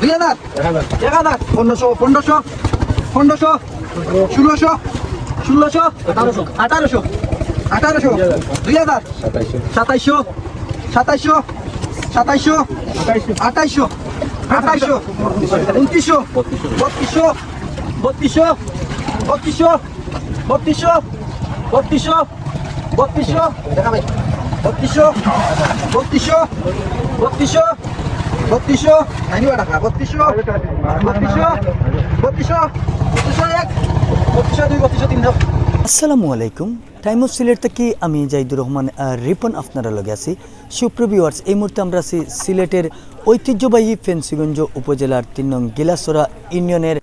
দুই হাজার এক হাজার পনেরোশো পনেরোশো পনেরোশো, ষোলোশো ষোলোশো, আঠারোশো আঠারোশো দুই হাজার সাতাইশশো সাতাইশশো সাতাইশশো আঠাইশশো আঠাইশশো উনত্রিশশো বত্রিশশো বত্রিশশো বত্রিশশো বত্রিশশো বত্রিশশো বত্রিশশো দেখা ভাই বত্রিশশো বত্রিশশো বত্রিশশো বত্রিশশো টাকা বত্রিশশো বত্রিশশো বত্রিশশো বত্রিশশো এক বত্রিশশো দুই বত্রিশশো তিন আসসালামু আলাইকুম। টাইম অফ সিলেট থেকে আমি জাইদুর রহমান রিপন আপনারা লগে আছি। সুপ্রভিওয়ার্স এই মুহূর্তে আমরা আছি সিলেটের ঐতিহ্যবাহী ফেন্সিগঞ্জ উপজেলার তিন নং গিলাসরা ইউনিয়নের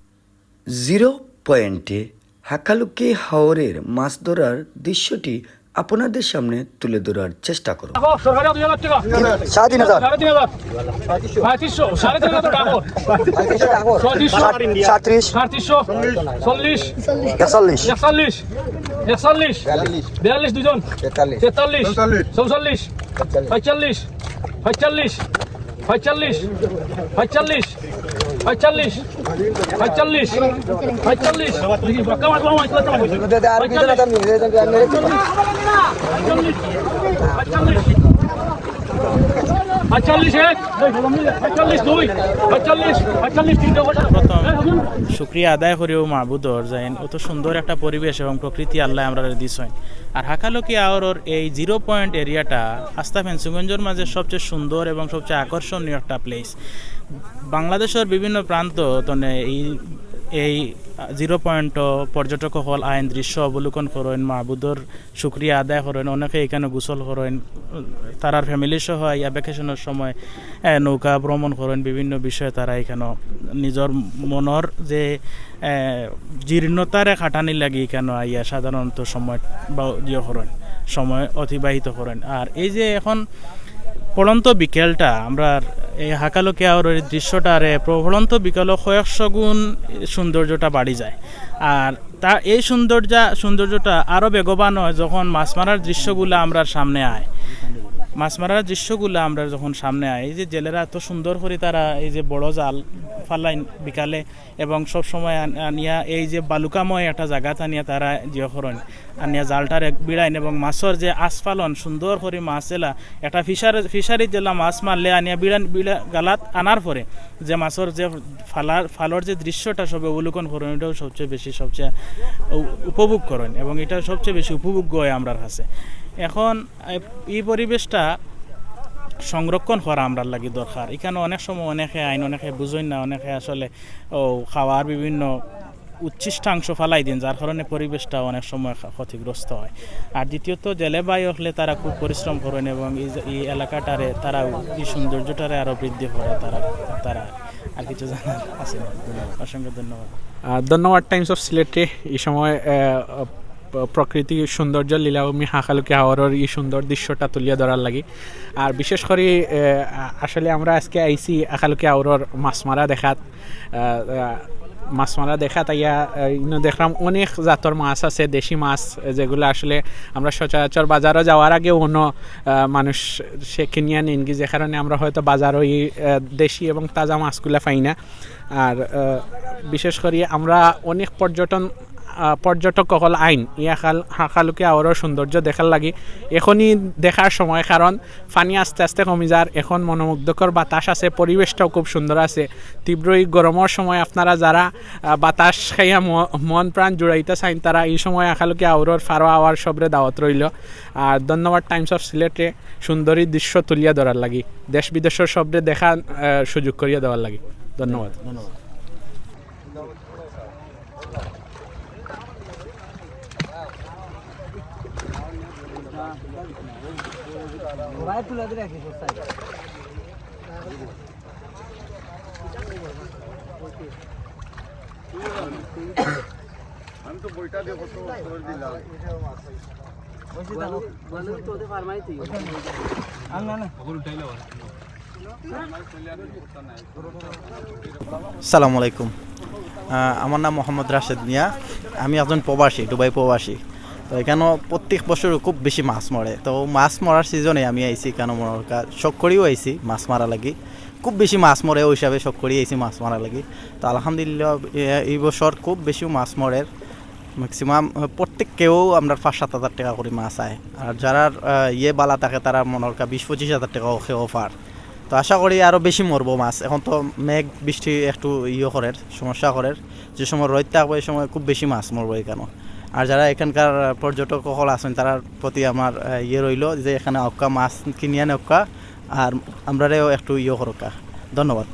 জিরো পয়েন্টে হাকালুকি হাওরের মাছ ধরার দৃশ্যটি আপনাদের সামনে তুলে ধরার চেষ্টা করব দুজন চৌচল্লিশ পঁয়তাল্লিশ পঁয়তাল্লিশ পঁয়তাল্লিশ পঁয়তাল্লিশ পঁয়তাল্লিশ পঁয়তাল্লিশ পঁয়তাল্লিশ। শুক্রিয়া আদায় করেও মাহবুদর যাইন অত সুন্দর একটা পরিবেশ এবং প্রকৃতি আল্লাহ আমরা দিছেন। আর হাকালকি আওরর এই জিরো পয়েন্ট এরিয়াটা আস্তা ফেন্সুগঞ্জের মাঝে সবচেয়ে সুন্দর এবং সবচেয়ে আকর্ষণীয় একটা প্লেস বাংলাদেশের বিভিন্ন প্রান্ত তনে এই এই জিরো পয়েন্ট পর্যটক হল আইন দৃশ্য অবলোকন করেন, মাহবুদর শুক্রিয়া আদায় করেন, অনেকে এখানে গোসল করেন, তারার ফ্যামিলি সহ ইয়া ভ্যাকেশনের সময় নৌকা ভ্রমণ করেন, বিভিন্ন বিষয়ে তারা এখানে নিজের মনের যে জীর্ণতারে খাটানি লাগে এখানে আইয়া সাধারণত সময় বা ইয়ে করেন, সময় অতিবাহিত করেন। আর এই যে এখন পড়ন্ত বিকেলটা, আমরা এই হাকালোকে আর ওই দৃশ্যটারে প্রফলন্ত বিকেল কয়েকশো গুণ সৌন্দর্যটা বাড়ি যায়। আর তা এই সৌন্দর্য, সৌন্দর্যটা আরও বেগবান হয় যখন মাছ মারার দৃশ্যগুলো আমরা সামনে আয়। মাছ মারার দৃশ্যগুলো আমরা যখন সামনে আয়, এই যে জেলেরা এত সুন্দর করে তারা এই যে বড় জাল ফালাইন বিকালে এবং সব সময় আন- আনিয়া এই যে বালুকাময় একটা জায়গাত আনিয়া তারা জিও করেন আনিয়া জালটার বিড়াইন এবং মাছের যে আস্ফালন সুন্দর করে মাছ এলা একটা ফিশার ফিশারি জেলা মাছ মারলে আনিয়া বিড়ান বিড়া গালাত আনার পরে যে মাছের যে ফালার ফালর যে দৃশ্যটা সবে অবলোকন করেন এটাও সবচেয়ে বেশি সবচেয়ে উপভোগ করেন এবং এটা সবচেয়ে বেশি উপভোগ্য হয় আমরার কাছে। এখন এই পরিবেশটা সংরক্ষণ করা আমরা লাগি দরকার। এখানে অনেক সময় অনেকে আইন, অনেকে বুঝেন না, অনেকে আসলে, ও, খাওয়ার বিভিন্ন উচ্ছিষ্টাংশ ফালাই দিন, যার কারণে পরিবেশটা অনেক সময় ক্ষতিগ্রস্ত হয়। আর দ্বিতীয়ত জেলেবাই হলে তারা খুব পরিশ্রম করেন এবং এই এলাকাটারে তারা, এই সৌন্দর্যটারে আরও বৃদ্ধি করে তারা তারা, আর কিছু জানার আছে অসংখ্য ধন্যবাদ। ধন্যবাদ টাইমস অফ সিলেটে। এই সময় প্রকৃতি সৌন্দর্য লীলাভূমি হাঁকালুকি হাওয়ারের এই সুন্দর দৃশ্যটা তুলিয়া ধরার লাগে। আর বিশেষ করে আসলে আমরা আজকে আইসি হাওরের মাছ মারা দেখাত। মাছ মারা দেখা তাইয়া দেখলাম অনেক জাতর মাছ আছে, দেশি মাছ, যেগুলো আসলে আমরা সচরাচর বাজারও যাওয়ার আগে অন্য মানুষ সে কিনিয়া নিন কি যে কারণে আমরা হয়তো বাজারও এই দেশি এবং তাজা মাছগুলো পাই না। আর বিশেষ করে আমরা অনেক পর্যটন আহ, পর্যটক সকল আইন ইয়াখাল হাকালুকে আওয়ারও সৌন্দর্য দেখার লাগি এখনই দেখার সময় কারণ পানি আস্তে আস্তে কমে যার এখন মনোমুগ্ধকর বাতাস আছে পরিবেশটাও খুব সুন্দর আছে। তীব্র এই গরমের সময় আপনারা যারা বাতাস খাইয়া মন প্রাণ জুড়াইতে চাইন তারা এই সময় আকালুকে আওয়ার ফারো আওয়ার সবরে দাওয়াত রইল আর ধন্যবাদ টাইমস অফ সিলেটে সুন্দরী দৃশ্য তুলিয়া ধরার লাগি। দেশ বিদেশের সবরে দেখা সুযোগ করিয়া দেওয়ার লাগি। ধন্যবাদ। সালামালাইকুম সালামু আলাইকুম। আমার নাম মোহাম্মদ রাশেদ মিয়া। আমি একজন প্রবাসী দুবাই প্রবাসী। তো এখানেও প্রত্যেক বছর খুব বেশি মাছ মরে। তো মাছ মরার সিজনে আমি আইছি কেন মরার কা- শখ করেও আইছি মাছ মারা লাগি। খুব বেশি মাছ মরে ওই হিসাবে শখ করি এসি মাছ মারা লাগি। তো আলহামদুলিল্লাহ এই বছর খুব বেশি মাছ মরে। ম্যাক্সিমাম প্রত্যেক কেউ আমরা পাঁচ সাত হাজার টাকা করে মাছ আয়। আর যারা ইয়ে বালা থাকে তারা মনে হয় বিশ পঁচিশ হাজার টাকা ওখে অফার তো আশা করি আরও বেশি মরবো মাছ। এখন তো মেঘ, বৃষ্টি একটু ইয়ে করে সমস্যা করে যে সময় রোদ থাকবে এই সময় খুব বেশি মাছ মরবো এখানে আর যারা এখানকার পর্যটক সকল আছেন, তার প্রতি আমার ইয়ে রইল যে এখানে অক্কা মাছ কিনিয়ে অক্কা আর আমরারেও একটু ইয়ে করকা ধন্যবাদ।